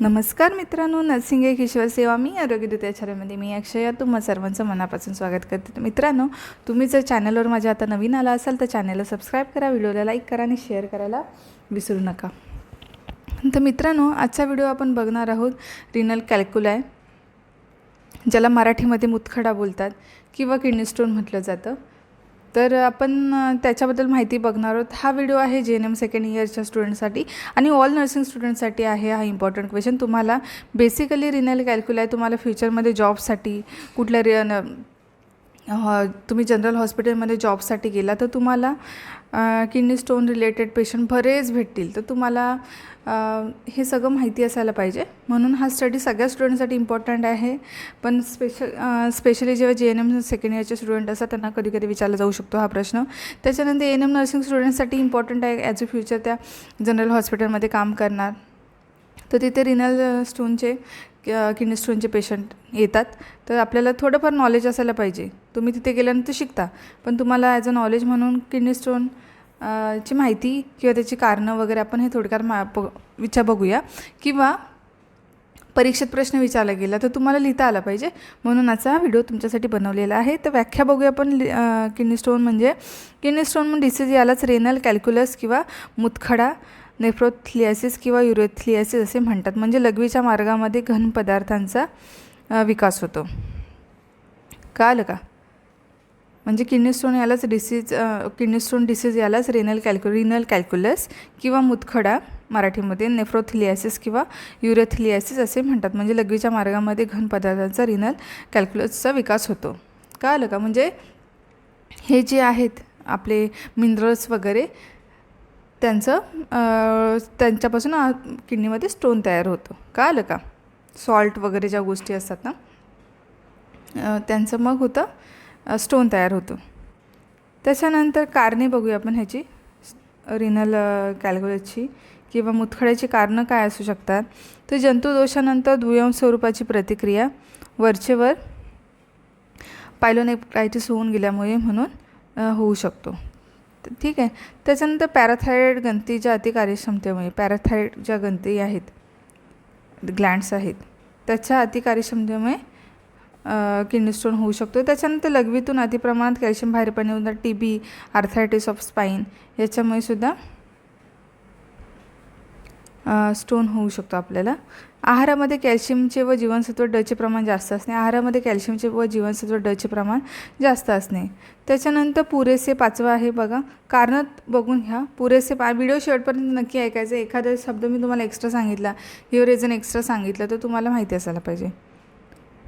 नमस्कार मित्रांनो नर्सिंग एक ईश्वर सेवा मी आरोग्यदूताचार्यामध्ये मी अक्षया. तुम्हा सर्वांचं मनापासून स्वागत करते. मित्रांनो तुम्ही जर चॅनलवर माझ्या आता नवीन आला असाल तर चॅनलला सबस्क्राईब करा व्हिडिओला लाईक करा आणि शेअर करायला विसरू नका. तर मित्रांनो आजचा व्हिडिओ आपण बघणार आहोत रिनल कॅल्क्युलाय ज्याला मराठीमध्ये मुतखडा बोलतात किंवा किडनी स्टोन म्हटलं जातं. तर आपण त्याच्याबद्दल माहिती बघणार आहोत. हा व्हिडिओ आहे जे एन एम सेकंड इयरच्या स्टुडंटसाठी आणि ऑल नर्सिंग स्टुडंटसाठी आहे हा इम्पॉर्टंट क्वेश्चन तुम्हाला बेसिकली रिनल कॅल्क्युलाय तुम्हाला फ्युचरमध्ये जॉबसाठी कुठल्या रि हॉ तुम्ही जनरल हॉस्पिटलमध्ये जॉबसाठी गेला तर तुम्हाला किडनी स्टोन रिलेटेड पेशंट बरेच भेटतील. तर तुम्हाला हे सगळं माहिती असायला पाहिजे. म्हणून हा स्टडी सगळ्या स्टुडंटसाठी इम्पॉर्टंट आहे. पण स्पेशल स्पेशली जेव्हा जे एन एम सेकंड इयरचे स्टुडंट असतात त्यांना कधी कधी विचारला जाऊ शकतो हा प्रश्न. त्याच्यानंतर एन एम नर्सिंग स्टुडंटसाठी इम्पॉर्टंट आहे ॲज अ फ्युचर त्या जनरल हॉस्पिटलमध्ये काम करणार. तर तिथे रिनल स्टोनचे किडनी स्टोनचे पेशंट येतात तर आपल्याला थोडंफार नॉलेज असायला पाहिजे. तुम्ही तिथे गेल्यानंतर शिकता. पण तुम्हाला ॲज अ नॉलेज म्हणून किडनी स्टोन ची माहिती किंवा त्याची कारणं वगैरे आपण हे थोडक्यात मा प विचार बघूया. किंवा परीक्षेत प्रश्न विचारला गेला तर तुम्हाला लिहिता आला पाहिजे. म्हणून आजचा हा व्हिडिओ तुमच्यासाठी बनवलेला आहे. तर व्याख्या बघूया आपण किडनी स्टोन म्हणजे किडनी स्टोन डिसीज यालाच रेनल कॅल्क्युलस किंवा मुतखडा नेफ्रोथलियासिस किंवा युरेथलियासिस असे म्हणतात. म्हणजे लघवीच्या मार्गामध्ये घन पदार्थांचा विकास होतो. कळालं का? म्हणजे किडनी स्टोन यालाच डिसीज किडनी स्टोन डिसीज यालाच रेनल कॅल्क्यु रिनल कॅल्क्युलस किंवा मुतखडा मराठीमध्ये नेफ्रोथिलियासिस किंवा युरेथिलियासिस असे म्हणतात. म्हणजे लघवीच्या मार्गामध्ये घन पदार्थांचा रिनल कॅल्क्युलसचा विकास होतो. कळालं का? म्हणजे हे जे आहेत आपले मिनरल्स वगैरे त्यांचं त्यांच्यापासून किडनीमध्ये स्टोन तयार होतो. कळालं का? सॉल्ट वगैरे ज्या गोष्टी असतात ना त्यांचं मग होतं स्टोन तयार होतो. त्याच्यानंतर कारणे बघूया आपण ह्याची. रिनल कॅल्क्युलेटची किंवा मुतखड्याची कारणं काय असू शकतात. तर जंतुदोषानंतर दुय्यम स्वरूपाची प्रतिक्रिया वरचेवर पायलोनेफ्रायटिस होऊन गेल्यामुळे म्हणून होऊ शकतो. ठीक आहे. त्याच्यानंतर पॅराथायरॉइड ग्रंथीच्या अतिकार्यक्षमतेमुळे पॅराथायरॉइड ज्या ग्रंथी आहेत ग्लँड्स आहेत त्याच्या अतिकार्यक्षमतेमुळे किडनी स्टोन होऊ शकतो. त्याच्यानंतर लघवीतून अतिप्रमाणात कॅल्शियम बाहेर पडणे T B arthritis of spine याच्यामुळे सुद्धा स्टोन होऊ शकतो आपल्याला. आहारामध्ये कॅल्शियमचे व जीवनसत्व डचे प्रमाण जास्त असणे आहारामध्ये कॅल्शियमचे व जीवनसत्व डचे प्रमाण जास्त असणे. त्याच्यानंतर पुरेसे पाचवं आहे बघा कारण बघून घ्या. पुरेसे पा व्हिडिओ शेवटपर्यंत नक्की ऐकायचं एखादा शब्द मी तुम्हाला एक्स्ट्रा सांगितला किंवा रिझन एक्स्ट्रा सांगितलं तर तुम्हाला माहिती असायला पाहिजे.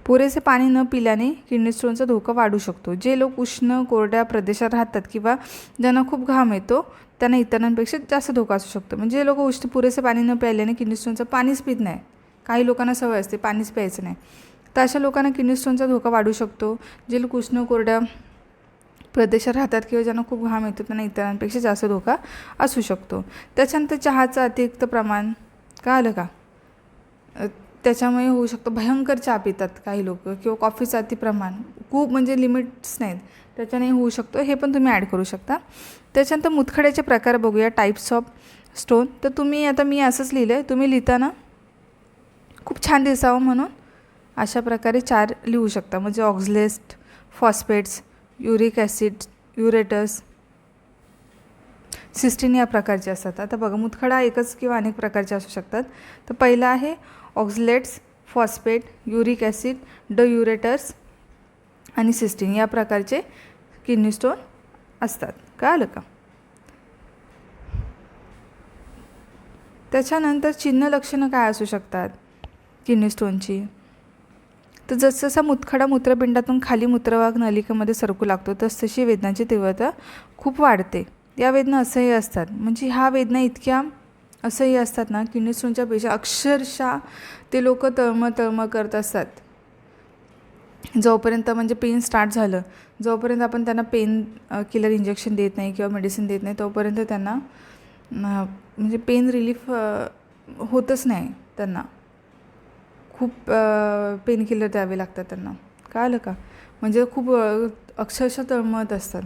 पुरेसे पाणी न पिल्याने किडनी स्टोनचा धोका वाढू शकतो. जे लोक उष्ण कोरड्या प्रदेशात राहतात किंवा ज्यांना खूप घाम येतो त्यांना इतरांपेक्षा जास्त धोका असू शकतो. म्हणजे जे लोक उष्ण पुरेसे पाणी न प्यायल्याने किडनी स्टोनचं पाणीच पित नाही. काही लोकांना सवय असते पाणीच प्यायचं नाही. तर अशा लोकांना किडनी स्टोनचा धोका वाढू शकतो जे लोक उष्ण कोरड्या प्रदेशात राहतात किंवा ज्यांना खूप घाम येतो त्यांना इतरांपेक्षा जास्त धोका असू शकतो. त्याच्यानंतर चहाचं अतिरिक्त प्रमाण का आलं का? त्याच्यामुळे होऊ शकतं भयंकर चहा पितात काही लोक किंवा कॉफीचं अति प्रमाण खूप म्हणजे लिमिट्स नाहीत. त्याच्याने होऊ शकतो हे पण तुम्ही ॲड करू शकता. त्याच्यानंतर मुतखड्याचे प्रकार बघूया टाईप्स ऑफ स्टोन तर तुम्ही आता मी असंच लिहिलं आहे तुम्ही लिहिताना खूप छान दिसावं म्हणून अशा प्रकारे चार लिहू शकता. म्हणजे oxalates phosphates uric acid urates cystine या प्रकारचे असतात. आता बघा मुतखडा एकच किंवा अनेक प्रकारचे असू शकतात. तर पहिला आहे ऑक्झलेट्स फॉस्फेट युरिक ॲसिड ड युरेटर्स आणि सिस्टीन या प्रकारचे किडनी स्टोन असतात. कळालं का? त्याच्यानंतर चिन्ह लक्षणं काय असू शकतात? किडनी स्टोनची. तर जसजसा मुतखडा मूत्रपिंडातून खाली मूत्रवाघ नलिकेमध्ये सरकू लागतो तसतशी वेदनाची तीव्रता खूप वाढते. या वेदना असह्य असतात. म्हणजे ह्या वेदना इतक्या असह्य असतात ना किडनी स्टोनच्या पेशा अक्षरशः ते लोक तळमळ तळमळ करत असतात. जोपर्यंत म्हणजे पेन स्टार्ट झालं जोपर्यंत आपण त्यांना पेन किलर इंजेक्शन देत नाही किंवा मेडिसिन देत नाही तोपर्यंत त्यांना म्हणजे पेन रिलीफ होतच नाही त्यांना. खूप पेनकिलर द्यावे लागतात त्यांना. कळलं का? म्हणजे खूप अक्षरशः तळमळत असतात.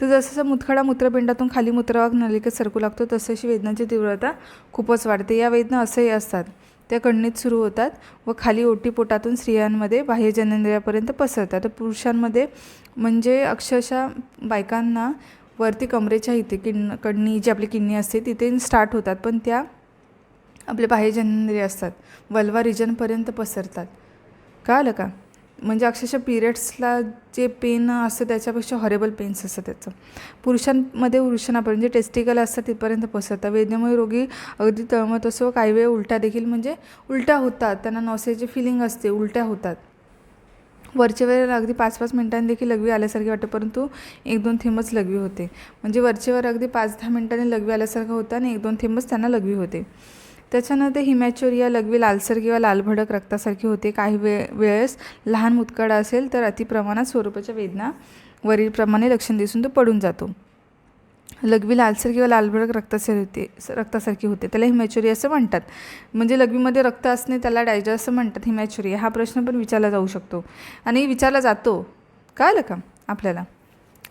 तर जसं मुतखडा मूत्रपिंडातून खाली मूत्रवाग नलिकेत सरकू लागतो तसशी वेदनाची तीव्रता खूपच वाढते. या वेदना असंही असतात. त्या कणणीत सुरू होतात व खाली ओटीपोटातून स्त्रियांमध्ये बाह्य जननेंद्रियापर्यंत पसरतात. तर पुरुषांमध्ये म्हणजे अक्षरशः बायकांना वरती कमरेच्या इथे किड कणणी जी आपली किडनी असते तिथे स्टार्ट होतात. पण त्या आपले बाह्यजननेंद्रिय असतात. वल्वा रिजनपर्यंत पसरतात. कळालं का? म्हणजे अक्षरशः पिरियड्सला जे पेन असतं त्याच्यापेक्षा हॉरेबल पेन्स असतं त्याचं. पुरुषांमध्ये वृषणापर्यंत जे टेस्टिकल असतात तिथपर्यंत पसरतात. वेदनेमुळे रोगी अगदी तळमत असो काही वेळ उलट्या देखील म्हणजे उलट्या होतात. त्यांना नॉसेची फिलिंग असते उलट्या होतात. वरच्या वेळेला अगदी पाच पाच मिनिटांनी देखील लघवी आल्यासारखी वाटते परंतु एक दोन थेंबच लघवी होते. म्हणजे वरचेवर अगदी पाच दहा मिनिटांनी लघवी आल्यासारखं होतं आणि एक दोन थेंबच त्यांना लघवी होते. त्याच्यानंतर हिमॅच्युरिया लघवी लालसर किंवा लालभडक रक्तासारखी होते. काही वे वेळेस लहान मुतकडा असेल तर अतिप्रमाणात स्वरूपाच्या वेदना वरीलप्रमाणे लक्षण दिसून तो पडून जातो. लघवी लालसर किंवा लालभडक रक्तासार होते रक्तासारखी होते. त्याला हिमॅच्युरी असं म्हणतात. म्हणजे लघवीमध्ये रक्त असणे त्याला डायजर असं म्हणतात. हिमॅच्युरी हा प्रश्न पण विचारला जाऊ शकतो. आणि विचारला जातो. कळलं का आपल्याला?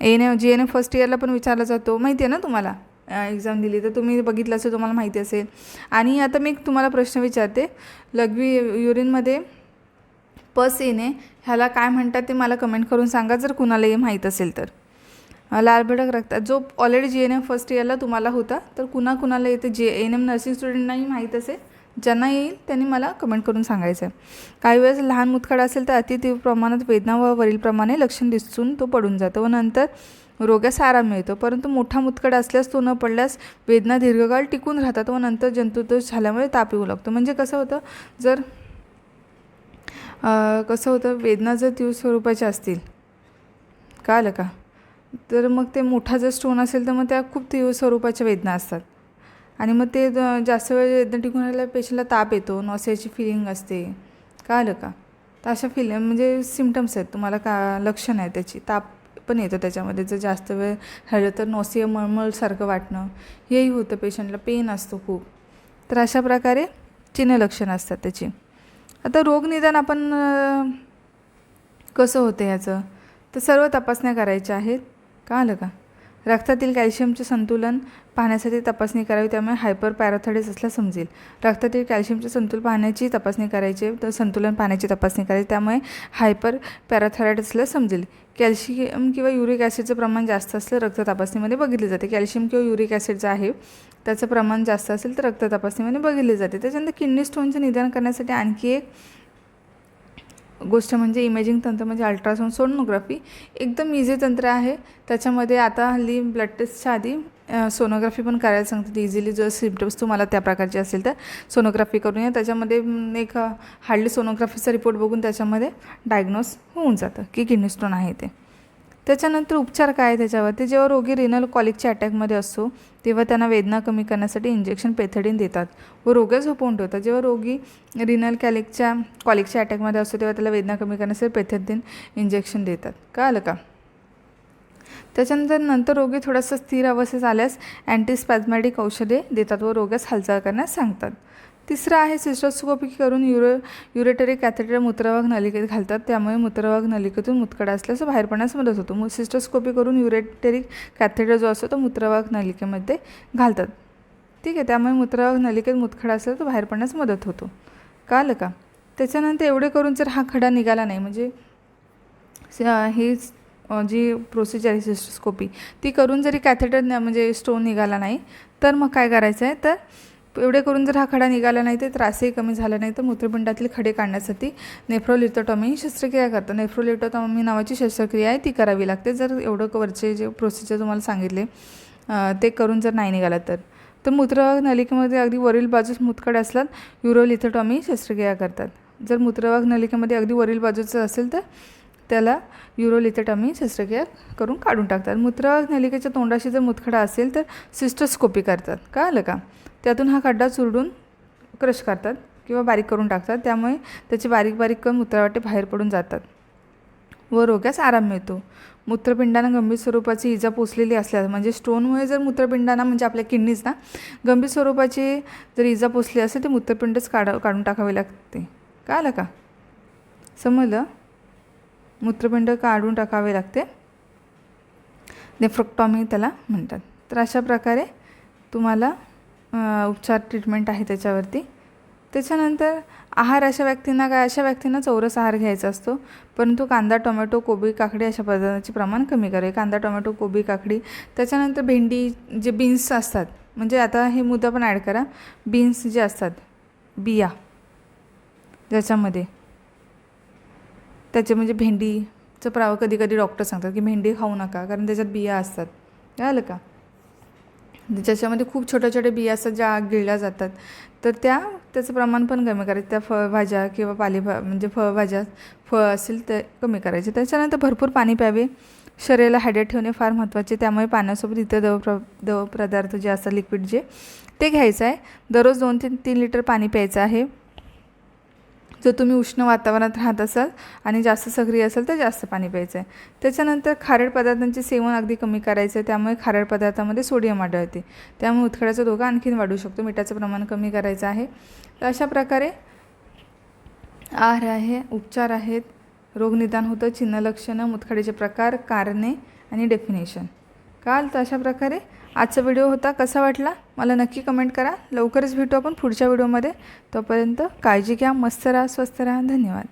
N A G N A first इयरला पण विचारला जातो. माहिती आहे ना तुम्हाला? एक्झाम दिली. तर तुम्ही बघितलं असेल तुम्हाला माहिती असेल. आणि आता मी तुम्हाला प्रश्न विचारते. लघवी युरिनमध्ये पस येणे ह्याला काय म्हणतात ते मला कमेंट करून सांगा जर कुणालाही माहीत असेल तर. लालभडक रक्तात. जो already G N M first इयरला तुम्हाला होता तर कुणा कुणाला येते जे एन एम नर्सिंग स्टुडंटनाही माहीत असेल ज्यांना येईल त्यांनी मला कमेंट करून सांगायचं आहे काही वेळेस लहान मुतखडा असेल तर अति तीव्र प्रमाणात वेदना व वरीलप्रमाणे लक्षण दिसून तो पडून जातो. व नंतर रोगास आराम मिळतो. परंतु मोठा मुतखडा असल्यास तो न पडल्यास वेदना दीर्घकाळ टिकून राहतात व नंतर जंतुदोष झाल्यामुळे ताप येऊ लागतो. म्हणजे कसं होतं? जर कसं होतं? वेदना जर तीव्र स्वरूपाच्या असतील कळलं का? तर मग ते मोठा जर स्टोन असेल तर मग त्या खूप तीव्र स्वरूपाच्या वेदना असतात. आणि मग ते जास्त वेळ वेदना टिकून राहिल्या पेशंटला ताप येतो नॉसियाची फिलिंग असते. कळलं का? तर अशा फिल म्हणजे सिमटम्स आहेत. तुम्हाला का लक्षण आहे त्याची. ताप पण येतो त्याच्यामध्ये. जर जास्त वेळ राहिलं तर नॉसिया मळमळसारखं वाटणं हेही होतं पेशंटला. पेन असतो खूप. तर अशा प्रकारे चिन्ह लक्षणं असतात त्याची. आता रोगनिदान आपण कसं होतं ह्याचं तर सर्व तपासण्या करायच्या आहेत. का आलं का? रक्तातील कॅल्शियमचे संतुलन पाहण्यासाठी तपासणी करावी त्यामुळे हायपर पॅराथायटिस असल्या समजेल. रक्तातील कॅल्शियमचे संतुलन पाहण्याची तपासणी करायची तर संतुलन पाहण्याची तपासणी करायची त्यामुळे हायपर पॅराथायटिसला समजेल. कॅल्शियम किंवा युरिक ॲसिडचं प्रमाण जास्त असलं रक्त तपासणीमध्ये बघितले जाते. कॅल्शियम किंवा युरिक ॲसिडचं आहे त्याचं प्रमाण जास्त असेल तर रक्त तपासणीमध्ये बघितले जाते. त्याच्यानंतर किडनी स्टोनचं निदान करण्यासाठी आणखी एक गोष्ट म्हणजे इमेजिंग तंत्र म्हणजे अल्ट्रासाऊंड सोनोग्राफी. एकदम इझी तंत्र आहे. त्याच्यामध्ये आता हल्ली ब्लड टेस्टच्या आधी सोनोग्राफी पण करायला सांगतात. इझिली जर सिम्टम्स तुम्हाला त्या प्रकारचे असेल तर सोनोग्राफी करून या त्याच्यामध्ये एक हार्डली सोनोग्राफीचा रिपोर्ट बघून त्याच्यामध्ये डायग्नोस होऊन जातं की किडनी स्टोन आहे ते. त्याच्यानंतर उपचार काय आहे त्याच्यावर? ते जेव्हा रोगी रिनल कॉलिकच्या अटॅकमध्ये असतो तेव्हा त्यांना वेदना कमी करण्यासाठी इंजेक्शन पेथेडिन देतात व रोग्या झोपवून ठेवतात. जेव्हा रोगी रिनल कॅलिकच्या कॉलिकच्या अटॅकमध्ये असतो तेव्हा त्याला वेदना कमी करण्यासाठी पेथेडिन इंजेक्शन देतात. का आलं का? त्याच्यानंतर नंतर रोगी थोडासा स्थिर अवस्थेत आल्यास अँटीस्पॅझमॅटिक औषधे देतात व रोग्यास हालचाल करण्यास सांगतात. तिसरं आहे सिस्टोस्कोपी करून युरो युरेटरी कॅथेटर मूत्रवाघ नलिकेत घालतात. त्यामुळे मूत्रवाघ नलिकेतून मुतकडा असल्यास बाहेर पडण्यास मदत होतो. मग सिस्टोस्कोपी करून युरेटरी कॅथेटर जो असतो तो मूत्रवाघ नलिकेमध्ये घालतात. ठीक आहे त्यामुळे मूत्रवाघ नलिकेत मुतखडा असेल तर बाहेर पडण्यास मदत होतो. कळलं का? त्याच्यानंतर एवढे करून जर हा खडा निघाला नाही म्हणजे ही जी प्रोसिजर आहे सिस्टोस्कोपी ती करून जरी कॅथेटर म्हणजे स्टोन निघाला नाही तर मग काय करायचं आहे तर एवढे करून जर हा खडा निघाला नाही तर त्रासही कमी झाला नाही. तर मूत्रपिंडातील खडे काढण्यासाठी नेफ्रोलिटोटॉमी ही शस्त्रक्रिया करतात. नेफ्रोलिटोटॉमी नावाची शस्त्रक्रिया आहे ती करावी लागते. जर एवढं वरचे जे प्रोसिजर तुम्हाला सांगितले ते करून जर नाही निघाला तर. तर मूत्रवाघ नलिकेमध्ये अगदी वरील बाजूस मुतखडे असलात युरोलिथोटॉमी शस्त्रक्रिया करतात. जर मूत्रवाघ नलिकेमध्ये अगदी वरील बाजूचं असेल तर त्याला युरोलिथेटॉमी शस्त्रक्रिया करून काढून टाकतात. मूत्रवाघ नलिकेच्या तोंडाशी जर मुतखडा असेल तर सिस्टोस्कोपी करतात. का आलं का? त्यातून हा खड्डा चुरडून क्रश करतात किंवा बारीक करून टाकतात. त्यामुळे त्याचे बारीक बारीक कण मूत्रवाटे बाहेर पडून जातात व रोग्यास आराम मिळतो. मूत्रपिंडांना गंभीर स्वरूपाची इजा पोचलेली असल्यास म्हणजे स्टोनमुळे जर मूत्रपिंडांना म्हणजे आपल्या किडनीज ना गंभीर स्वरूपाची जर इजा पोचली असेल तर मूत्रपिंडच काढा काढून टाकावे लागते. का आलं का? समजलं? मूत्रपिंड काढून टाकावे लागते. नेफ्रोक्टॉमी त्याला म्हणतात. तर अशा प्रकारे तुम्हाला उपचार ट्रीटमेंट आहे त्याच्यावरती. त्याच्यानंतर आहार अशा व्यक्तींना काय अशा व्यक्तींना चौरस आहार घ्यायचा असतो. परंतु कांदा टोमॅटो कोबी काकडी अशा पदार्थांचे प्रमाण कमी करावे. कांदा टोमॅटो कोबी काकडी. त्याच्यानंतर भेंडी जे बीन्स असतात म्हणजे आता हे मुद्दा पण ॲड करा. बीन्स जे असतात बिया ज्याच्यामध्ये त्याचे म्हणजे भेंडीचं प्राव कधी कधी डॉक्टर सांगतात की भेंडी खाऊ नका कारण त्याच्यात बिया असतात. कळलं का? ज्याच्यामध्ये खूप छोट्या छोट्या बिया असतात ज्या गिळल्या जातात. तर त्या त्याचं प्रमाण पण कमी करायचं. त्या फळभाज्या किंवा पालेभा म्हणजे फळभाज्या फळ असेल ते कमी करायचे. त्याच्यानंतर भरपूर पाणी प्यावे. शरीराला हायड्रेट ठेवणे फार महत्त्वाचे. त्यामुळे पाण्यासोबत इतर द्रव प्र द्रव पदार्थ जे असतात लिक्विड जे ते घ्यायचं आहे. दररोज दोन ते तीन लिटर पाणी प्यायचं आहे. जर तुम्ही उष्ण वातावरणात राहत असाल आणि जास्त सक्रिय असाल तर जास्त पाणी प्यायचं आहे त्याच्यानंतर खारट पदार्थांचे सेवन अगदी कमी करायचं आहे त्यामुळे खारट पदार्थामध्ये सोडियम आढळते. त्यामुळे उतखड्याचा धोका आणखीन वाढू शकतो मिठाचं प्रमाण कमी करायचं आहे. तर अशा प्रकारे आहार आहे उपचार आहेत रोगनिदान होतं चिन्हलक्षणं मुतखड्याचे प्रकार कारणे आणि डेफिनेशन काल तर अशा प्रकारे आजचा व्हिडिओ होता कसा वाटला? मला नक्की कमेंट करा. लवकरच भेटू आपण पुढच्या व्हिडिओमध्ये. तोपर्यंत काळजी घ्या मस्त राहा स्वस्त राहा. धन्यवाद.